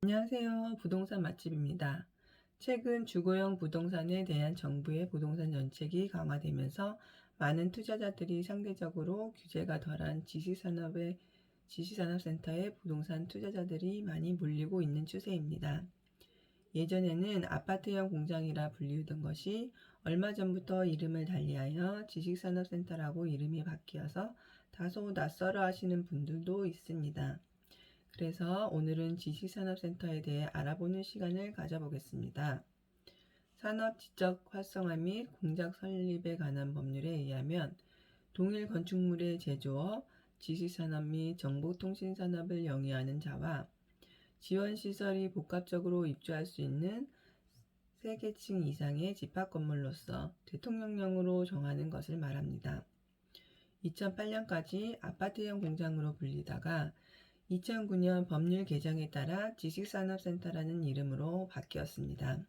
안녕하세요. 부동산 맛집입니다. 최근 주거용 부동산에 대한 정부의 부동산 정책이 강화되면서 많은 투자자들이 상대적으로 규제가 덜한 지식산업의 지식산업센터에 부동산 투자자들이 많이 몰리고 있는 추세입니다. 예전에는 아파트형 공장이라 불리우던 것이 얼마 전부터 이름을 달리하여 지식산업센터라고 이름이 바뀌어서 다소 낯설어 하시는 분들도 있습니다. 그래서 오늘은 지식산업센터에 대해 알아보는 시간을 가져보겠습니다. 산업 지적 활성화 및 공작 설립에 관한 법률에 의하면 동일 건축물의 제조업, 지식산업 및 정보통신산업을 영위하는 자와 지원시설이 복합적으로 입주할 수 있는 세 개층 이상의 집합 건물로서 대통령령으로 정하는 것을 말합니다. 2008년까지 아파트형 공장으로 불리다가 2009년 법률 개정에 따라 지식산업센터라는 이름으로 바뀌었습니다.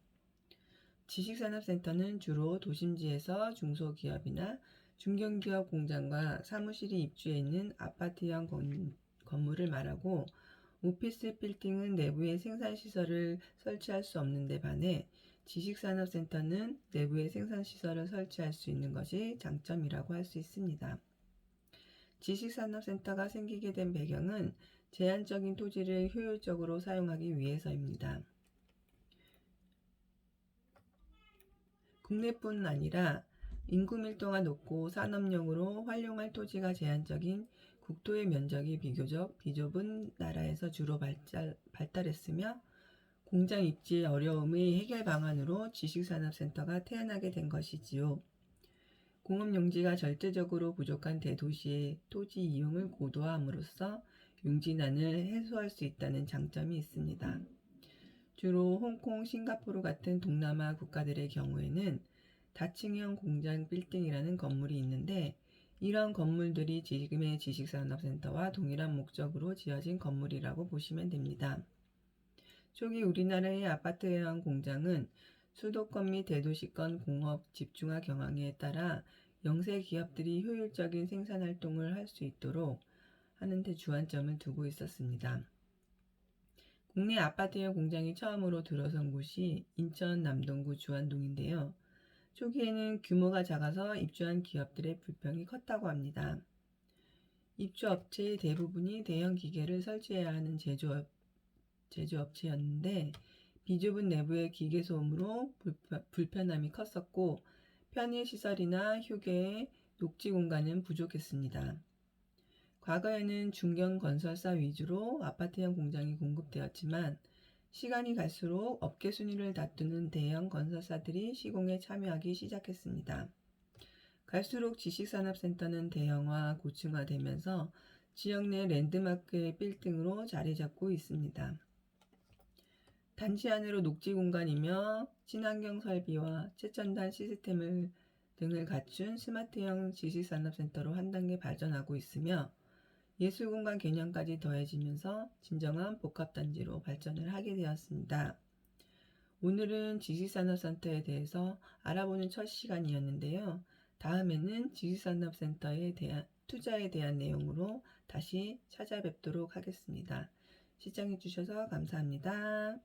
지식산업센터는 주로 도심지에서 중소기업이나 중견기업 공장과 사무실이 입주해 있는 아파트형 건, 건물을 말하고 오피스 빌딩은 내부에 생산시설을 설치할 수 없는 데 반해 지식산업센터는 내부에 생산시설을 설치할 수 있는 것이 장점이라고 할 수 있습니다. 지식산업센터가 생기게 된 배경은 제한적인 토지를 효율적으로 사용하기 위해서입니다. 국내뿐 아니라 인구 밀도가 높고 산업용으로 활용할 토지가 제한적인 국토의 면적이 비교적 비좁은 나라에서 주로 발달, 발달했으며 공장 입지의 어려움의 해결 방안으로 지식산업센터가 태어나게 된 것이지요. 공업 용지가 절대적으로 부족한 대도시의 토지 이용을 고도화함으로써 용진난을 해소할 수 있다는 장점이 있습니다. 주로 홍콩, 싱가포르 같은 동남아 국가들의 경우에는 다층형 공장 빌딩이라는 건물이 있는데 이런 건물들이 지금의 지식산업센터와 동일한 목적으로 지어진 건물이라고 보시면 됩니다. 초기 우리나라의 아파트형 공장은 수도권 및 대도시권 공업 집중화 경향에 따라 영세 기업들이 효율적인 생산 활동을 할 수 있도록 하는 데 주안점을 두고 있었습니다. 국내 아파트형 공장이 처음으로 들어선 곳이 인천 남동구 주안동인데요. 초기에는 규모가 작아서 입주한 기업들의 불평이 컸다고 합니다. 입주업체의 대부분이 대형 기계를 설치해야 하는 제조업, 제조업체였는데 비좁은 내부의 기계 소음으로 불편함이 컸었고 편의 시설이나 휴게, 녹지 공간은 부족했습니다. 과거에는 중견 건설사 위주로 아파트형 공장이 공급되었지만 시간이 갈수록 업계 순위를 다투는 대형 건설사들이 시공에 참여하기 시작했습니다. 갈수록 지식산업센터는 대형화, 고층화되면서 지역 내 랜드마크의 빌딩으로 자리 잡고 있습니다. 단지 안으로 녹지 공간이며 친환경 설비와 최첨단 시스템을 등을 갖춘 스마트형 지식산업센터로 한 단계 발전하고 있으며 예술공간 개념까지 더해지면서 진정한 복합단지로 발전을 하게 되었습니다. 오늘은 지식산업센터에 대해서 알아보는 첫 시간이었는데요. 다음에는 지식산업센터에 대한 투자에 대한 내용으로 다시 찾아뵙도록 하겠습니다. 시청해주셔서 감사합니다.